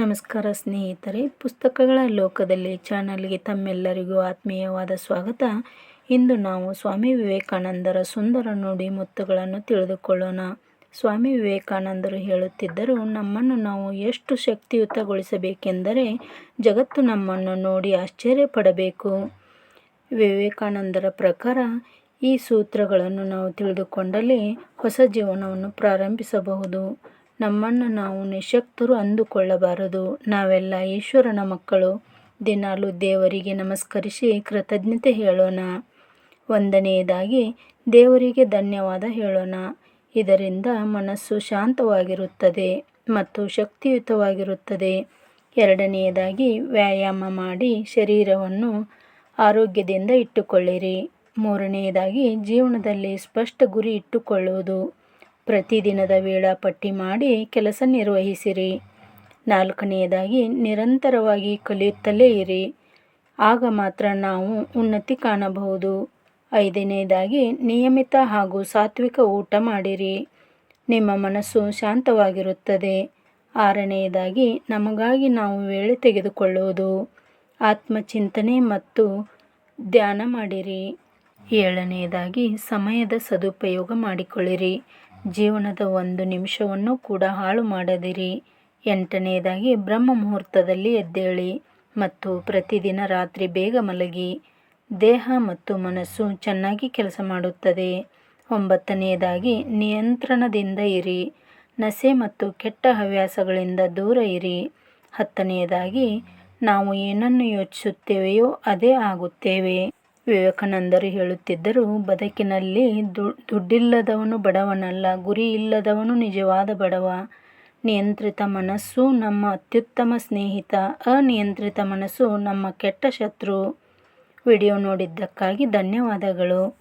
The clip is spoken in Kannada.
ನಮಸ್ಕಾರ ಸ್ನೇಹಿತರೆ, ಪುಸ್ತಕಗಳ ಲೋಕದಲ್ಲಿ ಚಾನಲ್ಗೆ ತಮ್ಮೆಲ್ಲರಿಗೂ ಆತ್ಮೀಯವಾದ ಸ್ವಾಗತ. ಇಂದು ನಾವು ಸ್ವಾಮಿ ವಿವೇಕಾನಂದರ ಸುಂದರ ನುಡಿ ಮುತ್ತುಗಳನ್ನು ತಿಳಿದುಕೊಳ್ಳೋಣ. ಸ್ವಾಮಿ ವಿವೇಕಾನಂದರು ಹೇಳುತ್ತಿದ್ದರು, ನಮ್ಮನ್ನು ನಾವು ಎಷ್ಟು ಶಕ್ತಿಯುತಗೊಳಿಸಬೇಕೆಂದರೆ ಜಗತ್ತು ನಮ್ಮನ್ನು ನೋಡಿ ಆಶ್ಚರ್ಯಪಡಬೇಕು. ವಿವೇಕಾನಂದರ ಪ್ರಕಾರ ಈ ಸೂತ್ರಗಳನ್ನು ನಾವು ತಿಳಿದುಕೊಂಡಲ್ಲಿ ಹೊಸ ಜೀವನವನ್ನು ಪ್ರಾರಂಭಿಸಬಹುದು. ನಮ್ಮನ್ನು ನಾವು ನಿಶಕ್ತರು ಅಂದುಕೊಳ್ಳಬಾರದು. ನಾವೆಲ್ಲ ಈಶ್ವರನ ಮಕ್ಕಳು. ದಿನಾಲು ದೇವರಿಗೆ ನಮಸ್ಕರಿಸಿ ಕೃತಜ್ಞತೆ ಹೇಳೋಣ. ಒಂದನೆಯದಾಗಿ, ದೇವರಿಗೆ ಧನ್ಯವಾದ ಹೇಳೋಣ. ಇದರಿಂದ ಮನಸ್ಸು ಶಾಂತವಾಗಿರುತ್ತದೆ ಮತ್ತು ಶಕ್ತಿಯುತವಾಗಿರುತ್ತದೆ. ಎರಡನೆಯದಾಗಿ, ವ್ಯಾಯಾಮ ಮಾಡಿ ಶರೀರವನ್ನು ಆರೋಗ್ಯದಿಂದ ಇಟ್ಟುಕೊಳ್ಳಿರಿ. ಮೂರನೆಯದಾಗಿ, ಜೀವನದಲ್ಲಿ ಸ್ಪಷ್ಟ ಗುರಿ ಇಟ್ಟುಕೊಳ್ಳುವುದು. ಪ್ರತಿದಿನದ ವೇಳಾಪಟ್ಟಿ ಮಾಡಿ ಕೆಲಸ ನಿರ್ವಹಿಸಿರಿ. ನಾಲ್ಕನೆಯದಾಗಿ, ನಿರಂತರವಾಗಿ ಕಲಿಯುತ್ತಲೇ ಇರಿ. ಆಗ ಮಾತ್ರ ನಾವು ಉನ್ನತಿ ಕಾಣಬಹುದು. ಐದನೆಯದಾಗಿ, ನಿಯಮಿತ ಹಾಗೂ ಸಾತ್ವಿಕ ಊಟ ಮಾಡಿರಿ. ನಿಮ್ಮ ಮನಸ್ಸು ಶಾಂತವಾಗಿರುತ್ತದೆ. ಆರನೆಯದಾಗಿ, ನಮಗಾಗಿ ನಾವು ವೇಳೆ ತೆಗೆದುಕೊಳ್ಳುವುದು. ಆತ್ಮಚಿಂತನೆ ಮತ್ತು ಧ್ಯಾನ ಮಾಡಿರಿ. ಏಳನೆಯದಾಗಿ, ಸಮಯದ ಸದುಪಯೋಗ ಮಾಡಿಕೊಳ್ಳಿರಿ. ಜೀವನದ ಒಂದು ನಿಮಿಷವನ್ನು ಕೂಡ ಹಾಳು ಮಾಡದಿರಿ. ಎಂಟನೆಯದಾಗಿ ಬ್ರಹ್ಮ ಮುಹೂರ್ತದಲ್ಲಿ ಎದ್ದೇಳಿ ಮತ್ತು ಪ್ರತಿದಿನ ರಾತ್ರಿ ಬೇಗ ಮಲಗಿ. ದೇಹ ಮತ್ತು ಮನಸ್ಸು ಚೆನ್ನಾಗಿ ಕೆಲಸ ಮಾಡುತ್ತದೆ. ಒಂಬತ್ತನೆಯದಾಗಿ, ನಿಯಂತ್ರಣದಿಂದ ಇರಿ. ನಸೆ ಮತ್ತು ಕೆಟ್ಟ ಹವ್ಯಾಸಗಳಿಂದ ದೂರ ಇರಿ. ಹತ್ತನೆಯದಾಗಿ, ನಾವು ಏನನ್ನು ಯೋಚಿಸುತ್ತೇವೆಯೋ ಅದೇ ಆಗುತ್ತೇವೆ. ವಿವೇಕಾನಂದರು ಹೇಳುತ್ತಿದ್ದರು, ಬದುಕಿನಲ್ಲಿ ದುಡ್ಡಿಲ್ಲದವನು ಬಡವನಲ್ಲ, ಗುರಿ ಇಲ್ಲದವನು ನಿಜವಾದ ಬಡವ. ನಿಯಂತ್ರಿತ ಮನಸ್ಸು ನಮ್ಮ ಅತ್ಯುತ್ತಮ ಸ್ನೇಹಿತ, ಅನಿಯಂತ್ರಿತ ಮನಸ್ಸು ನಮ್ಮ ಕೆಟ್ಟ ಶತ್ರು. ವಿಡಿಯೋ ನೋಡಿದ್ದಕ್ಕಾಗಿ ಧನ್ಯವಾದಗಳು.